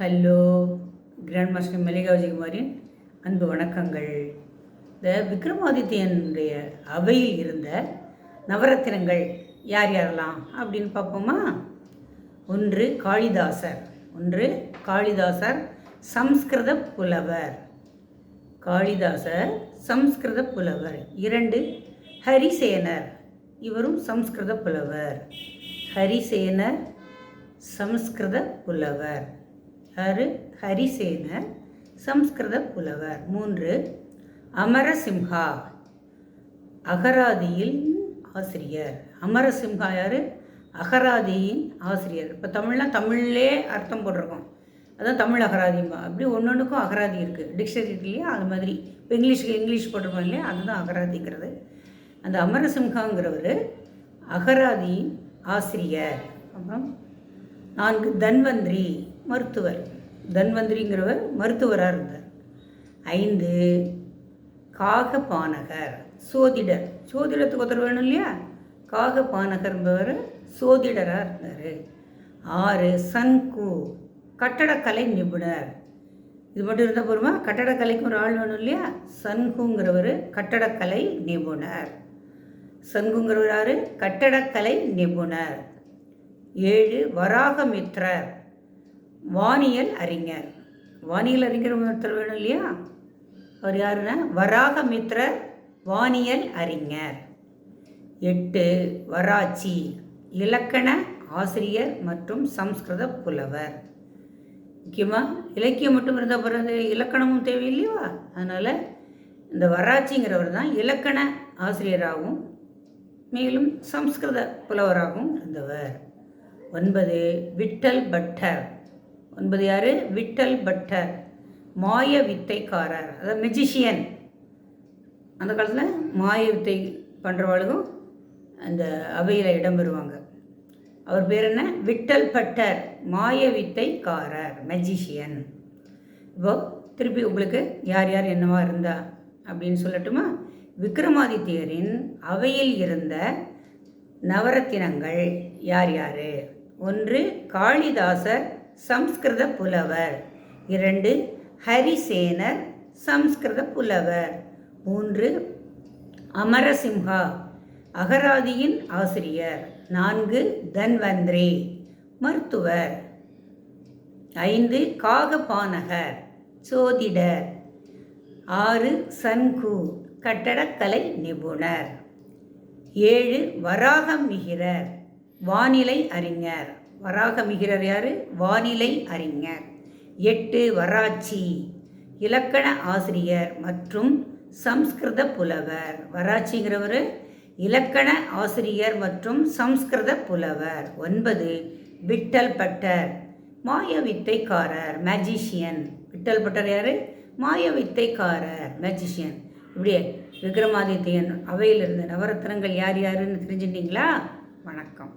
Hello grand master Mallika விஜயகுமாரின் அன்பு வணக்கங்கள். இந்த விக்ரமாதித்யனுடைய அவையில் இருந்த நவரத்தினங்கள் யார் யாரெல்லாம் அப்படின்னு பார்ப்போமா? ஒன்று காளிதாசர் ஒன்று காளிதாசர் சம்ஸ்கிருத புலவர். காளிதாசர் சம்ஸ்கிருத புலவர். இரண்டு ஹரிசேனர் இவரும் சம்ஸ்கிருத புலவர். ஹரிசேனர் சம்ஸ்கிருத புலவர். ஹரு ஹரிசேனர் சம்ஸ்கிருத புலவர். மூன்று அமரசிம்ஹா. அகராதியில் ஆசிரியர். அமரசிம்ஹா யார்? அகராதியின் ஆசிரியர். இப்போ தமிழ்லாம் தமிழ்லே அர்த்தம் போட்டிருக்கோம். அதான் தமிழ் அகராதிம்பா அப்படி ஒன்று ஒன்றுக்கும் அகராதி இருக்குது டிக்ஷனரிலேயே அது மாதிரி. இப்போ இங்கிலீஷுக்கு இங்கிலீஷ் போட்டிருப்போம் இல்லையா? அதுதான் அகராதிங்கிறது. அந்த அமரசிம்ஹாங்கிறவர் அகராதியின் ஆசிரியர். அப்புறம் நான்கு தன்வந்திரி. மருத்துவர். தன்வந்திரிங்கிறவர் மருத்துவராக இருந்தார். ஐந்து காகபானகர் சோதிடர். சோதிடத்துக்கு ஒருத்தர் வேணும் இல்லையா? காகபானகர் என்பவர் சோதிடராக இருந்தார். ஆறு சன்கு கட்டடக்கலை நிபுணர். இது மட்டும் இருந்தால் போருமா? கட்டடக்கலைக்கு ஒரு ஆள் வேணும் இல்லையா? சன்குங்கிறவர் கட்டடக்கலை நிபுணர். சன்குங்கிறவர் யார்? கட்டடக்கலை நிபுணர். ஏழு வராகமித்ரர். வானியல் அறிஞர். வானியல் அறிஞர் ஒருத்தர் வேணும் இல்லையா? அவர் யாருன்னா? வராகமித்ரர் வானியல் அறிஞர். எட்டு வராச்சி இலக்கண ஆசிரியர் மற்றும் சம்ஸ்கிருத புலவர். முக்கியமாக இலக்கியம் மட்டும் இருந்தால் பிறகு இலக்கணமும் தேவையில்லையா? அதனால் இந்த வராச்சிங்கிறவர் தான் இலக்கண ஆசிரியராகவும் மேலும் சம்ஸ்கிருத புலவராகவும் இருந்தவர். ஒன்பது விட்டல் பட்டர். ஒன்பது யார்? விட்டல் பட்டர். மாய வித்தைக்காரர். அதாவது மெஜிஷியன் அந்த காலத்தில் மாய வித்தை பண்ணுறவாளுக்கும் அந்த அவையில் இடம் பெறுவாங்க. அவர் பேர் என்ன? விட்டல் பட்டர். மாய வித்தைக்காரர். மெஜிஷியன் இப்போ திருப்பி உங்களுக்கு யார் யார் என்னவா இருந்தா அப்படின்னு சொல்லட்டுமா? விக்ரமாதித்யரின் அவையில் இருந்த நவரத்தினங்கள் யார் யார்? ஒன்று காளிதாசர் சம்ஸ்கிருத புலவர். இரண்டு ஹரிசேனர் சம்ஸ்கிருத புலவர். மூன்று அமரசிம்ஹா அகராதியின் ஆசிரியர். நான்கு தன்வந்திரி மருத்துவர். ஐந்து காகபானகர் சோதிடர். ஆறு சன்கு கட்டடக்கலை நிபுணர். ஏழு வராகம் மிகிறர் வானிலை அறிஞர். வராகமிகிரர் யார்? வானிலை அறிஞர். எட்டு வராச்சி இலக்கண ஆசிரியர் மற்றும் சம்ஸ்கிருத புலவர். வராச்சிங்கிறவர் இலக்கண ஆசிரியர் மற்றும் சம்ஸ்கிருத புலவர். ஒன்பது விட்டல் பட்டர். மாய வித்தைக்காரர் மேஜிஷியன் விட்டல் பட்டர் யார்? மாய வித்தைக்காரர் மேஜிஷியன் இப்படியே விக்ரமாதித்யன் அவையில் இருந்த நவரத்னங்கள் யார் யாருன்னு தெரிஞ்சுட்டீங்களா? வணக்கம்.